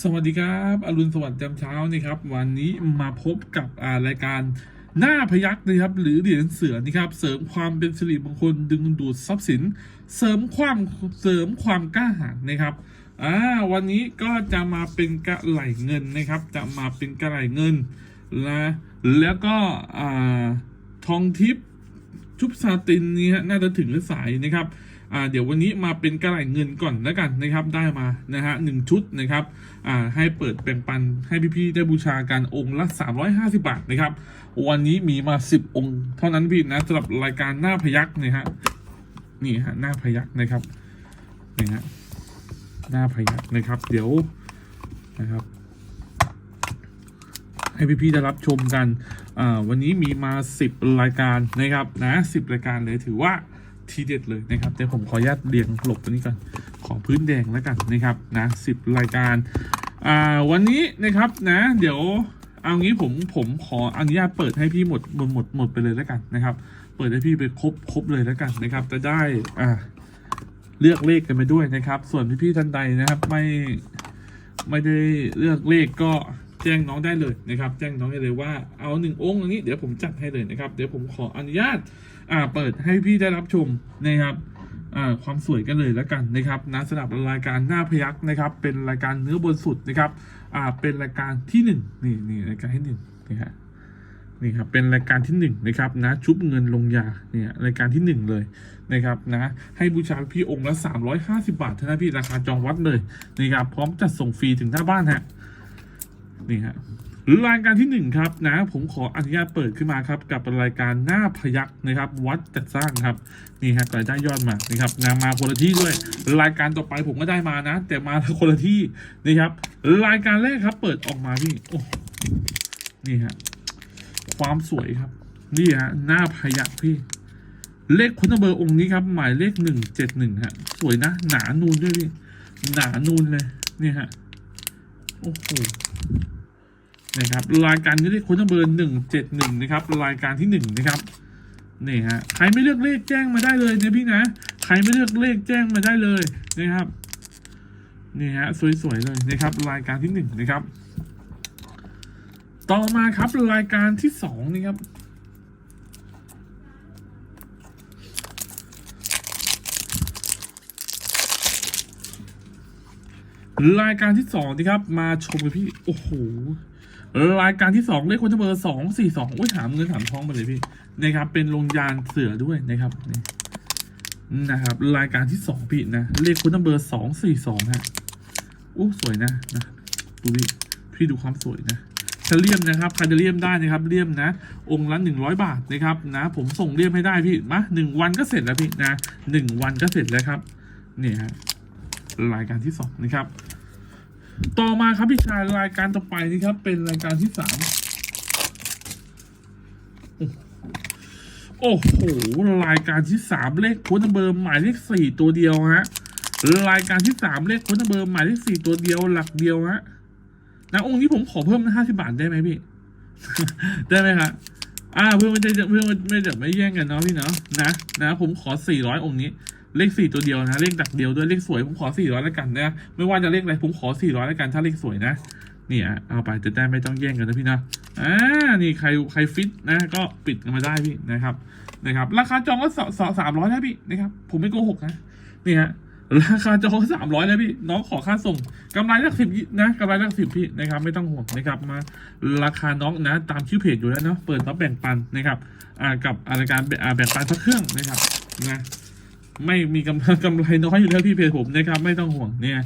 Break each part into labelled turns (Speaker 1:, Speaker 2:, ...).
Speaker 1: สวัสดีครับอรุณสวัสดิ์จำเช้านี่ครับ วันนี้มาพบกับรายการหน้าพยักนะครับ หรือเหรียญเสือนี่ครับ เสริมความเป็นสิริมงคลดึงดูดทรัพย์สิน เสริมความเสริมความกล้าหาญนะครับอ่าวันนี้ก็จะมาเป็นกระไหลเงินนะครับ จะมาเป็นกระไหลเงินนะแล้วก็อ่าทองทิพย์ชุบซาตินนี่ฮะน่าจะถึงหรือสายนะครับ อ่าเดี๋ยววันนี้มาเป็นกระไหลเงินก่อนแล้วกันนะครับได้มานะฮะหนึ่งชุดนะครับอ่าให้เปิดแบ่งปันให้พี่ๆได้บูชากันองค์ละ 350 บาทนะครับวันนี้มีมา 10 องค์ เท่านั้นพี่นะสำหรับรายการหน้าพยักนี่ยฮะนี่ฮะหน้าพยักนะครับนี่ฮะหน้าพยักนะครับ เดี๋ยวนะครับให้พี่ๆได้รับชมกันอ่าวันนี้มีมา 10 รายการนะครับนะ10 รายการเลยถือว่า ทีเด็ดเลยนะครับแต่ผมขออนุญาตเรียงหลบตัวนี้ก่อนของพื้นแดงแล้วกันนะครับนะ10รายการอ่าวันนี้นะครับนะ เดี๋ยวเอางี้ผมผมขออนุญาตเปิดให้พี่หมดหมดหมดหมดไปเลยแล้วกันนะครับ เปิดให้พี่ไปครบครบเลยแล้วกันนะครับจะได้อ่าเลือกเลขกันไปด้วยนะครับ ส่วนพี่ๆท่านใดนะครับไม่ไม่ได้เลือกเลขก็แจ้งน้องได้เลยนะครับ แจ้งน้องได้เลยว่าเอาหนึ่งองค์อย่างนี้เดี๋ยวผมจัดให้เลยนะครับ เดี๋ยวผมขออนุญาต อ่าเปิดให้พี่ได้รับชมนะครับอ่าความสวยกันเลยแล้วกันนะครับนะสำหรับรายการหน้าพยักนะครับ เป็นรายการเนื้อบนสุดนะครับอ่าเป็นรายการที่หนึ่งนี่นี่รายการที่หนึ่งนี่ฮะนี่ครับเป็นรายการที่หนึ่งนะครับนะชุบเงินลงยาเนี่ยรายการที่หนึ่งเลยนะครับนะให้บูชาพี่องค์ละ 350 บาทเท่านั้นพี่ราคาจองวัดเลยนะครับพร้อมจัดส่งฟรีถึงหน้าบ้านฮะนี่ฮะ รายการที่หนึ่งครับนะผมขออนุญาตเปิดขึ้นมาครับ กับรายการหน้าพยักนะครับ วัดจัดสร้างครับนี่ฮะก็ได้ยอดมานะครับนะมาคนละที่ด้วย รายการต่อไปผมก็ได้มานะ แต่มาคนละที่นะครับ รายการแรกครับ เปิดออกมาพี่โอ้นี่ฮะความสวยครับ นี่ฮะหน้าพยักพี่ เลขคุณเบอร์องค์นี้ครับ หมายเลขหนึ่งเจ็ดหนึ่งฮะ สวยนะ หนานูนด้วยพี่หนานูนเลยนี่ฮะโอ้โห นะครับรายการนี้เลขคุณเบอร์หนึ่งเจ็ดหนึ่งนะครับรายการที่หนึ่งนะครับนี่ฮะใครไม่เลือกเลขแจ้งมาได้เลยนะพี่นะใครไม่เลือกเลขแจ้งมาได้เลยนะครับนี่ฮะสวยๆเลยนะครับรายการที่หนึ่งนะครับ ต่อมาครับรายการที่สองนี่ครับรายการที่สองนี่ครับ มาชมกันพี่ โอ้โห รายการที่สองเลขคนเบอร์สองสี่สองโอ้ยถามเงินถามทองไปเลยพี่นะครับ เป็นโรงยานเสือด้วยนะครับนี่นะครับ รายการที่สองพี่นะเลขคนเบอร์สองสี่สองฮะโอ้สวยนะนะดูพี่พี่ดูความสวยนะจะเลี่ยมนะครับใครจะเลี่ยมได้นะครับเลี่ยมนะ องค์ละหนึ่งร้อยบาทนะครับนะผมส่งเลี่ยมให้ได้พี่มาหนึ่งวันก็เสร็จแล้วพี่นะหนึ่งวันก็เสร็จแล้วครับนี่ฮะรายการที่สองนะครับ ต่อมาครับพี่ชายรายการต่อไปนี่ครับ เป็นรายการที่สามโอ้โหรายการที่สามเลขโค้ดเบอร์หมายเลขสี่ตัวเดียวฮะรายการที่สามเลขโค้ดเบอร์หมายเลขสี่ตัวเดียวหลักเดียวฮะนะองค์นี้ผมขอเพิ่มห้าสิบาทได้ไหมพี่ ได้ไหมครับอ่าเพื่อไม่ได้เพื่อไม่จะไม่แย่งกันเนาะพี่เนาะนะนะผมขอสี่ร้อยองค์นี้ เลขสี่ตัวเดียวนะ เลขดักเดียวด้วยเลขสวยผมขอสี่ร้อยแล้วกันนะไม่ว่าจะเลขอะไรผมขอสี่ร้อยแล้วกันถ้าเลขสวยนะเนี่ยเอาไปจะได้ไม่ต้องแย่งกันนะพี่นะอ่านี่ใครใครฟิตนะก็ปิดกันมาได้พี่นะครับนะครับ ราคาจองก็สสามร้อยนะพี่นะครับ ผมไม่โกหกนะนี่ฮะราคาจองสามร้อยนะพี่น้องขอค่าส่งกำไรหลักสิบนะกำไรหลักสิบพี่นะครับ ไม่ต้องห่วงนะครับมา ราคาน้องนะตามชื่อเพจอยู่แล้วเนาะเปิดรับแบ่งปันนะครับอ่ากับรายการอ่าแบ่งปันสักเครื่องนะครับนะ ไม่มีกำกำไรน้อยอยู่แล้วพี่เพจผมนะครับ ไม่ต้องห่วงเนี่ย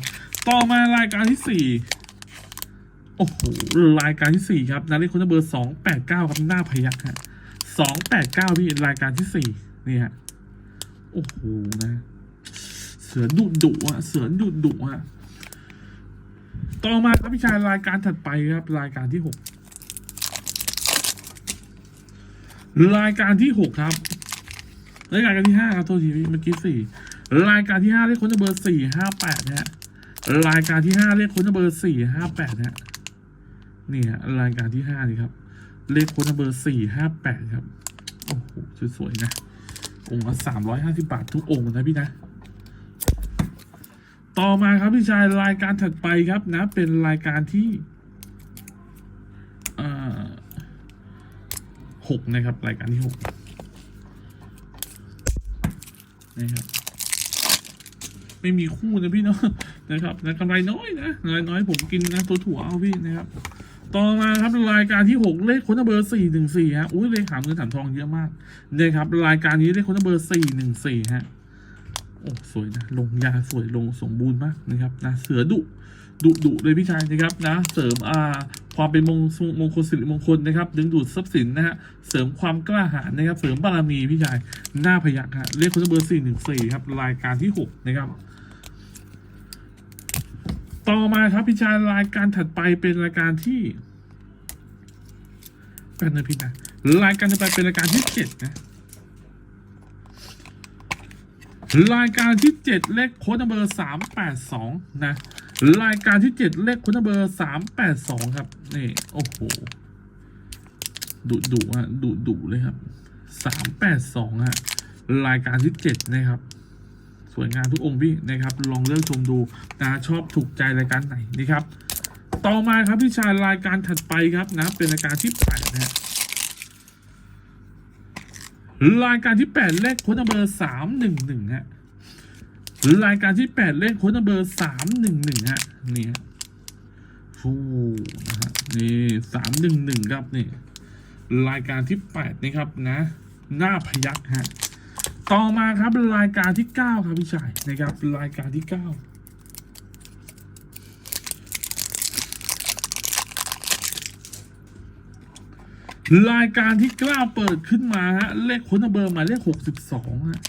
Speaker 1: ต่อมารายการที่สี่โอ้โหรายการที่สี่ครับนาฬิกาเบอร์สองแปดเก้าครับหน้าพยักฮะสองแปดเก้าพี่รายการที่สี่เนี่ฮะโอ้โหนะ เสือดุดุอะ เสือดุดุอะ ต่อมาครับพี่ชายรายการถัดไปครับ รายการที่หกรายการที่หกครับ รายการที่ห้าครับโทษทีพี่เมื่อกี้สี่รายการที่ห้าเลขคนเบอร์สี่ห้าแปดนะฮะรายการที่ห้าเลขคนเบอร์สี่ห้าแปดนะฮะนี่ฮะรายการที่ห้านี่ครับ เลขคนเบอร์สี่ห้าแปดครับโอ้โหสวยๆนะ องค์ละสามร้อยห้าสิบบาททุกองค์นะพี่นะต่อมาครับพี่ชายรายการถัดไปครับนะ เป็นรายการที่อ่าหกนะครับ รายการที่หก นะครับ ไม่มีคู่นะพี่เนาะนะครับนะกำไรน้อยนะกำไรน้อยผมกินนะตัวถั่วเอาพี่นะครับ ต่อมาครับรายการที่หกเลขคนเบอร์สี่หนึ่งสี่ฮะอุ้ยเลขหาเงินถามทองเยอะมากนะครับ รายการนี้เลขคนเบอร์สี่หนึ่งสี่ฮะโอ้สวยนะลงยาสวยลงสมบูรณ์มากนะครับนะเสือดุดุดุเลยพี่ชายนะครับนะ เสริมอ่า ความเป็นมงมงคลสิริมงคลนะครับดึงดูดทรัพย์สินนะฮะเสริมความกล้าหาญนะครับ เสริมบารมีพี่ชายหน้าพยักฮะเลขคนเบอร์สี่หนึ่งสี่ครับรายการที่หกนะครับต่อมาครับพี่ชายรายการถัดไปเป็นรายการที่แป๊บนึงพี่นะรายการถัดไปเป็นรายการที่เจ็ดนะรายการที่เจ็ดเลขโค้ดนัมเบอร์สามแปดสองนะ รายการที่เจ็ดเลขค้ดนัมเบอร์สามแปดสองครับ นี่ โอ้โหดุดุฮะดุดุเลยครับสามแปดสองฮะรายการที่เจ็ดนะครับ สวยงามทุกองค์พี่นะครับ ลองเลือกชมดูนะชอบถูกใจรายการไหนนะครับ ต่อมาครับพี่ชายรายการถัดไปครับนะ เป็นรายการที่แปดนะฮะรายการที่แปดเลขค้ดนัมเบอร์สามหนึ่งหนึ่งฮะ รายการที่แปดเลขโค้ดนัมเบอร์สามหนึ่งหนึ่งฮะนี่ฮะฟูนะฮะนี่สามหนึ่งหนึ่งครับนี่รายการที่แปดนะครับนะ หน้าพยักฮะต่อมาครับรายการที่เก้าครับพี่ชายนะครับรายการที่เก้ารายการที่เก้าเปิดขึ้นมาฮะเลขค้นเบอร์มาเลขหกสิบสองฮะ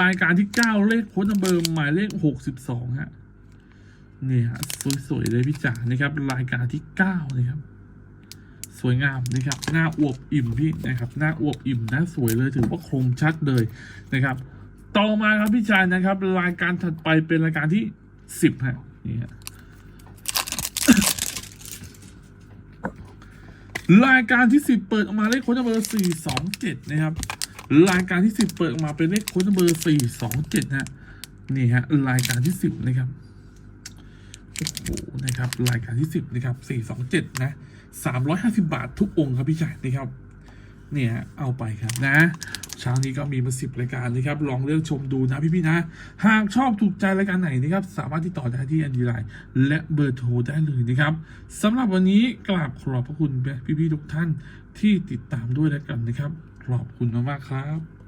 Speaker 1: รายการที่เก้าเลขโค้ดนัมเบอร์หมายเลขหกสิบสองฮะนี่ฮะสวย ๆ เลยพี่จ๋านะครับ รายการที่เก้านะครับ สวยงามนะครับ หน้าอวบอิ่มพี่นะครับ หน้าอวบอิ่มหน้าสวยเลยถือว่าคมชัดเลยนะครับ ต่อมาครับพี่ชายนะครับ รายการถัดไปเป็นรายการที่สิบฮะนี่ฮะรายการที่สิบเปิดออกมาเลขโค้ดนัมเบอร์สี่สองเจ็ดนะครับ รายการที่สิบเปิดมาเป็นเลขโค้ดนัมเบอร์สี่สองเจ็ดฮะนี่ฮะรายการที่สิบนะครับโอ้โหนะครับ รายการที่สิบนะครับสี่สองเจ็ดนะสามร้อยห้าสิบาททุกองค์ครับพี่ชายนะครับเนี่ยเอาไปครับนะเช้านี้ก็มีมาสิบรายการนะครับ ลองเลือกชมดูนะพี่ๆนะ หากชอบถูกใจรายการไหนนะครับ สามารถติดต่อได้ที่อันดีไลน์และเบอร์โทรได้เลยนะครับสำหรับวันนี้กราบขอบพระคุณพี่ๆทุกท่านที่ติดตามด้วยแล้วกันนะครับ ขอบคุณมากๆครับ